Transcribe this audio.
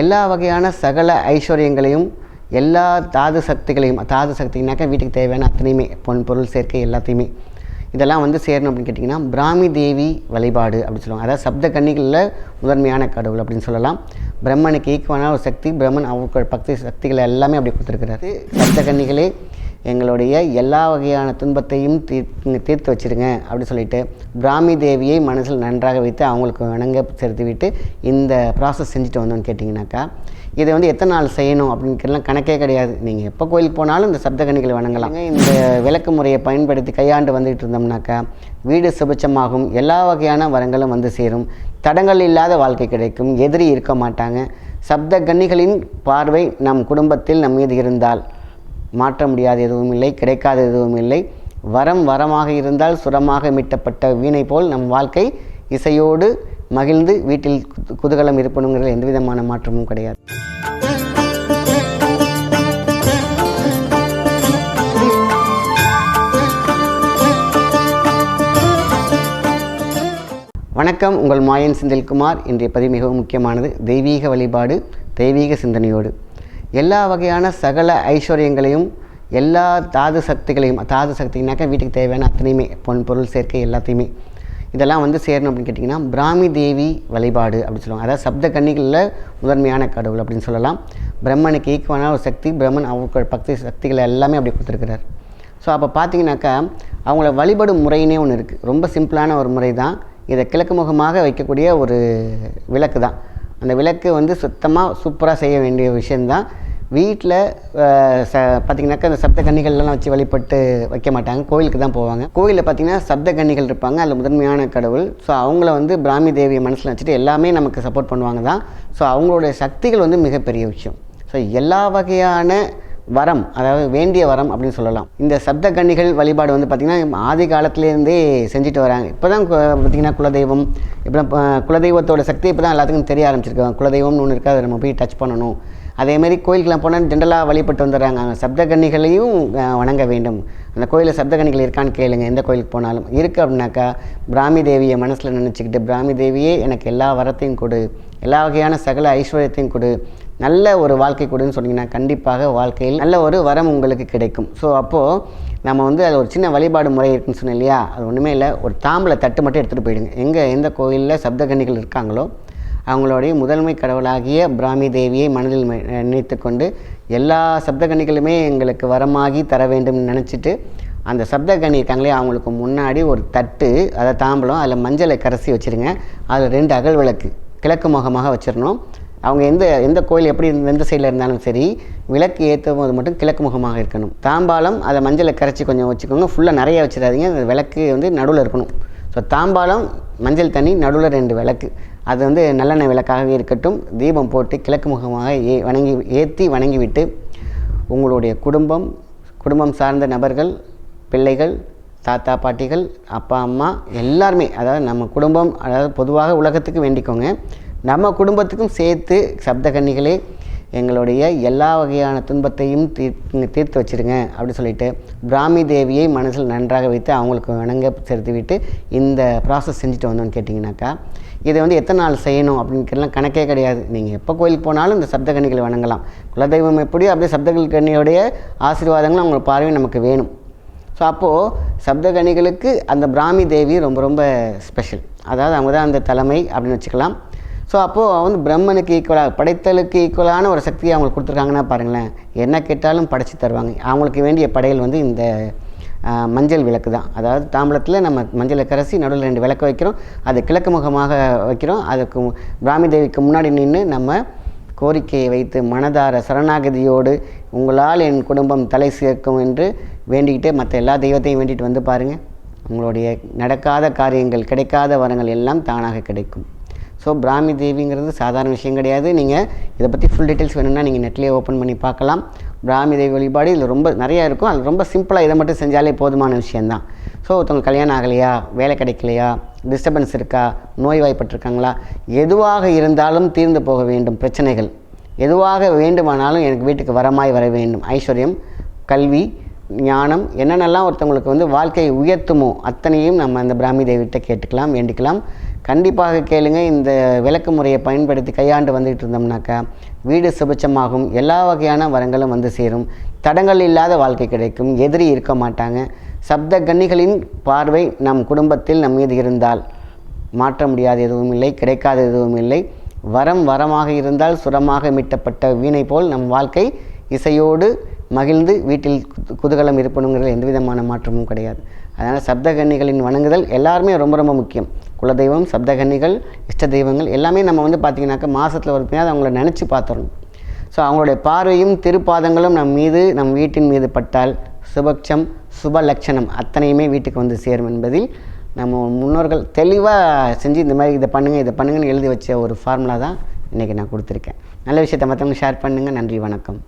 எல்லா வகையான சகல ஐஸ்வர்யங்களையும் எல்லா தாது சக்திகளையும் தாது சக்தினாக்கா வீட்டுக்கு தேவையான அத்தனையுமே பொன் பொருள் சேர்க்கை எல்லாத்தையுமே. இதெல்லாம் வந்து சேரணும் அப்படின்னு கேட்டிங்கன்னா பிராமி தேவி வழிபாடு அப்படின்னு சொல்லுவாங்க. அதாவது சப்த கன்னிகளில் முதன்மையான கடவுள் அப்படின்னு சொல்லலாம். பிரம்மனுக்கு ஈக்குவலான ஒரு சக்தி பிரம்மன் அவங்க பக்தி சக்திகளை எல்லாமே அப்படி கொடுத்துருக்கிறாரு. சப்த கன்னிகளே எங்களுடைய எல்லா வகையான துன்பத்தையும் தீர் தீர்த்து வச்சிருங்க அப்படி சொல்லிட்டு பிராமி தேவியை மனசில் நன்றாக வைத்து அவங்களுக்கு வணங்க செலுத்திவிட்டு இந்த ப்ராசஸ் செஞ்சுட்டு வந்தோம்னு கேட்டிங்கனாக்கா இதை வந்து எத்தனை நாள் செய்யணும் அப்படிங்கிறலாம் கணக்கே கிடையாது. நீங்கள் எப்போ கோயிலுக்கு போனாலும் இந்த சப்தகணிகளை வணங்கலாம். இந்த விளக்கு முறையை பயன்படுத்தி கையாண்டு வந்துகிட்டு இருந்தோம்னாக்கா வீடு சுபிச்சமாகும் எல்லா வகையான வரங்களும் வந்து சேரும். தடங்கள் இல்லாத வாழ்க்கை கிடைக்கும் எதிரி இருக்க மாட்டாங்க. சப்த கன்னிகளின் பார்வை நம் குடும்பத்தில் நம் மீது இருந்தால் மாற்ற முடியாத எதுவும் இல்லை கிடைக்காத எதுவும் இல்லை. வரம் வரமாக இருந்தால் சுரமாக மீட்டப்பட்ட வீணை போல் நம் வாழ்க்கை இசையோடு மகிழ்ந்து வீட்டில் குதூகலம் இருப்பணுங்கிறதுல எந்த விதமான மாற்றமும் கிடையாது. வணக்கம் உங்கள் மாயன் செந்தில்குமார். இன்றைய பதிவு மிகவும் முக்கியமானது. தெய்வீக வழிபாடு தெய்வீக சிந்தனையோடு. எல்லா வகையான சகல ஐஸ்வர்யங்களையும் எல்லா தாது சக்திகளையும் தாது சக்தினாக்கா வீட்டுக்கு தேவையான அத்தனையுமே பொன் பொருள் சேர்க்கை எல்லாத்தையுமே. இதெல்லாம் வந்து சேரணும் அப்படின்னு கேட்டிங்கன்னா பிராமி தேவி வழிபாடு அப்படின்னு சொல்லுவாங்க. அதாவது சப்த கன்னிகளில் முதன்மையான கடவுள் அப்படின்னு சொல்லலாம். பிரம்மனுக்கு ஈக்குவலான ஒரு சக்தி பிரம்மன் அவங்க பக்தி சக்திகளை எல்லாமே அப்படி கொடுத்துருக்கிறார். ஸோ அப்போ பார்த்தீங்கன்னாக்கா அவங்கள வழிபடும் முறையினே ஒன்று இருக்குது ரொம்ப சிம்பிளான ஒரு முறை தான் இதை கிழக்கு முகமாக வைக்கக்கூடிய ஒரு விளக்கு தான் அந்த விளக்கு வந்து சுத்தமாக சூப்பராக செய்ய வேண்டிய விஷயந்தான் வீட்டில் ச பார்த்திங்கனாக்கா இந்த சப்த கன்னிகள்லாம் வச்சு வழிபட்டு வைக்க மாட்டாங்க. கோயிலுக்கு தான் போவாங்க. கோயிலில் பார்த்திங்கன்னா சப்த கன்னிகள் இருப்பாங்க. அதில் முதன்மையான கடவுள். ஸோ அவங்கள வந்து பிராமி தேவியை மனசில் வச்சுட்டு எல்லாமே நமக்கு சப்போர்ட் பண்ணுவாங்க தான் ஸோ அவங்களுடைய சக்திகள் வந்து மிகப்பெரிய விஷயம். ஸோ எல்லா வகையான வரம் அதாவது வேண்டிய வரம் அப்படின்னு சொல்லலாம். இந்த சப்த கன்னிகள் வழிபாடு வந்து பார்த்திங்கன்னா ஆதி காலத்துலேருந்தே செஞ்சுட்டு வராங்க. இப்போ தான் பார்த்திங்கன்னா குலதெய்வம் இப்போ குலதெய்வத்தோட சக்தி இப்போ தான் எல்லாத்துக்கும் தெரிய ஆரம்பிச்சிருக்காங்க. குலதெய்வம்னு ஒன்று இருக்குது அதை நம்ம போய் டச் பண்ணணும். அதேமாரி கோயிலுக்கெலாம் போனால் ஜென்ரலாக வழிபட்டு வந்துடுறாங்க. சப்த கன்னிகளையும் வணங்க வேண்டும். அந்த கோயிலில் சப்த கன்னிகள் இருக்கான்னு கேளுங்க எந்த கோயிலுக்கு போனாலும். இருக்குது அப்படின்னாக்கா பிராமி தேவியை மனசில் நினச்சிக்கிட்டு பிராமி தேவியே எனக்கு எல்லா வரத்தையும் கொடு. எல்லா வகையான சகல ஐஸ்வர்யத்தையும் கொடு. நல்ல ஒரு வாழ்க்கை கொடுன்னு சொன்னீங்கன்னா கண்டிப்பாக வாழ்க்கையில் நல்ல ஒரு வரம் உங்களுக்கு கிடைக்கும். ஸோ அப்போது நம்ம வந்து அது ஒரு சின்ன வழிபாடு முறை இருக்குன்னு சொன்னேன் இல்லையா? அது ஒன்றுமே இல்லை. ஒரு தாம்பளை தட்டு மட்டும் எடுத்துகிட்டு போயிடுங்க. எங்கே எந்த கோயிலில் சப்தகன்னிகள் இருக்காங்களோ அவங்களுடைய முதன்மை கடவுளாகிய பிராமி தேவியை மனதில் நினைத்து கொண்டு எல்லா சப்தகன்னிகளுமே எங்களுக்கு வரமாகி தர வேண்டும்னு நினச்சிட்டு அந்த சப்தகனி இருக்காங்களே அவங்களுக்கு முன்னாடி ஒரு தட்டு அதை தாம்பலம் அதில் மஞ்சளை கரைசி வச்சுருங்க. அதில் ரெண்டு அகல் விளக்கு கிழக்கு முகமாக வச்சிடணும். அவங்க எந்த எந்த கோயில் எப்படி எந்த சைடில் இருந்தாலும் சரி விளக்கு ஏற்றும் போது மட்டும் கிழக்கு முகமாக இருக்கணும். தாம்பாலம் அதை மஞ்சளை கரைச்சி கொஞ்சம் வச்சுக்கோங்க. ஃபுல்லாக நிறைய வச்சிடாதீங்க. அந்த விளக்கு வந்து நடுவில் இருக்கணும். ஸோ தாம்பாலம் மஞ்சள் தண்ணி நடுவில் ரெண்டு விளக்கு. அது வந்து நல்லெண்ணெய் விளக்காகவே இருக்கட்டும். தீபம் போட்டு கிழக்கு முகமாக ஏ வணங்கி ஏற்றி வணங்கிவிட்டு உங்களுடைய குடும்பம் குடும்பம் சார்ந்த நபர்கள் பிள்ளைகள் தாத்தா பாட்டிகள் அப்பா அம்மா எல்லாருமே அதாவது நம்ம குடும்பம் அதாவது பொதுவாக உலகத்துக்கு வேண்டிக்கோங்க. நம்ம குடும்பத்துக்கும் சேர்த்து சப்தகன்னிகளே எங்களுடைய எல்லா வகையான துன்பத்தையும் தீர் தீர்த்து வச்சிருங்க அப்படின்னு சொல்லிட்டு பிராமி தேவியை மனசில் நன்றாக வைத்து அவங்களுக்கு வணங்க செலுத்திவிட்டு இந்த ப்ராசஸ் செஞ்சுட்டு வந்தோம்னு கேட்டிங்கனாக்கா இதை வந்து எத்தனை நாள் செய்யணும் அப்படிங்கிறலாம் கணக்கே கிடையாது. நீங்கள் எப்போ கோயிலுக்கு போனாலும் இந்த சப்தகன்னிகளை வணங்கலாம். குலதெய்வம் எப்படியோ அப்படியே சப்தகன்னியோடைய ஆசீர்வாதங்களும் அவங்க பார்வையும் நமக்கு வேணும். ஸோ அப்போது சப்தகனிகளுக்கு அந்த பிராமி தேவி ரொம்ப ரொம்ப ஸ்பெஷல் அதாவது அவங்க தான் அந்த தலைமை அப்படின்னு வச்சுக்கலாம். ஸோ அப்போது வந்து பிரம்மனுக்கு ஈக்குவலாக படைத்தலுக்கு ஈக்குவலான ஒரு சக்தியை அவங்களுக்கு கொடுத்துருக்காங்கன்னா பாருங்களேன் என்ன கேட்டாலும் படைச்சி தருவாங்க. அவங்களுக்கு வேண்டிய படையல் வந்து இந்த மஞ்சள் விளக்கு தான். அதாவது தாம்பளத்தில் நம்ம மஞ்சளை கரைசி நடுவில் ரெண்டு விளக்கு வைக்கிறோம். அது கிழக்கு முகமாக வைக்கிறோம். அதுக்கு பிராமி தேவிக்கு முன்னாடி நின்று நம்ம கோரிக்கையை வைத்து மனதார சரணாகதியோடு உங்களால் என் குடும்பம் தலை சேர்க்கும் என்று வேண்டிக்கிட்டு மற்ற எல்லா தெய்வத்தையும் வேண்டிட்டு வந்து பாருங்கள் உங்களுடைய நடக்காத காரியங்கள் கிடைக்காத வரங்கள் எல்லாம் தானாக கிடைக்கும். ஸோ பிராமி தேவிங்கிறது சாதாரண விஷயம் கிடையாது. நீங்கள் இதை பற்றி ஃபுல் டீட்டெயில்ஸ் வேணும்னா நீங்கள் நெட்லேயே ஓப்பன் பண்ணி பார்க்கலாம். பிராமி தேவி வழிபாடு இதில் ரொம்ப நிறையா இருக்கும். அது ரொம்ப சிம்பிளாக இதை மட்டும் செஞ்சாலே போதுமான விஷயந்தான் ஸோ ஒருத்தவங்க கல்யாணம் ஆகலையா? வேலை கிடைக்கலையா? டிஸ்டர்பன்ஸ் இருக்கா? நோய்வாய்ப்பட்டிருக்காங்களா? எதுவாக இருந்தாலும் தீர்ந்து போக வேண்டும் பிரச்சனைகள். எதுவாக வேண்டுமானாலும் எனக்கு வீட்டுக்கு வரமாய் வர வேண்டும். ஐஸ்வர்யம் கல்வி ஞானம் என்னென்னலாம் ஒருத்தவங்களுக்கு வந்து வாழ்க்கையை உயர்த்துமோ அத்தனையும் நம்ம அந்த பிராமி தேவிட்ட கேட்டுக்கலாம் வேண்டிக்கலாம். கண்டிப்பாக கேளுங்க இந்த விளக்கு முறையை பயன்படுத்தி கையாண்டு வந்துகிட்டு இருந்தோம்னாக்கா வீடு சுபிச்சமாகும் எல்லா வகையான வரங்களும் வந்து சேரும். தடங்கள் இல்லாத வாழ்க்கை கிடைக்கும் எதிரி இருக்க மாட்டாங்க. சப்த கன்னிகளின் பார்வை நம் குடும்பத்தில் நம் மீது இருந்தால் மாற்ற முடியாத எதுவும் இல்லை கிடைக்காத எதுவும் இல்லை. வரம் வரமாக இருந்தால் சுரமாக மீட்டப்பட்ட வீணை போல் நம் வாழ்க்கை இசையோடு மகிழ்ந்து வீட்டில் குது- குதூகலம் இருப்பணுங்கிறதுல எந்த விதமான மாற்றமும் கிடையாது. அதனால் சப்தகன்னிகளின் வணங்குதல் எல்லாருமே ரொம்ப ரொம்ப முக்கியம். குலதெய்வம் சப்தகன்னிகள் இஷ்ட தெய்வங்கள் எல்லாமே நம்ம வந்து பார்த்திங்கனாக்கா மாதத்தில் ஒரு பின்னாடி அவங்கள நினச்சி பார்த்துடணும் ஸோ அவங்களுடைய பார்வையும் திருப்பாதங்களும் நம் மீது நம் வீட்டின் மீது பட்டால் சுபக்ஷம் சுப லட்சணம் அத்தனையுமே வீட்டுக்கு வந்து சேரும் என்பதில் நம்ம முன்னோர்கள் தெளிவாக செஞ்சு இந்த மாதிரி இதை பண்ணுங்கள் இதை பண்ணுங்கன்னு எழுதி வச்ச ஒரு ஃபார்முலா தான் இன்றைக்கி நான் கொடுத்துருக்கேன். நல்ல விஷயத்தை மற்றவங்க ஷேர் பண்ணுங்கள் நன்றி வணக்கம்.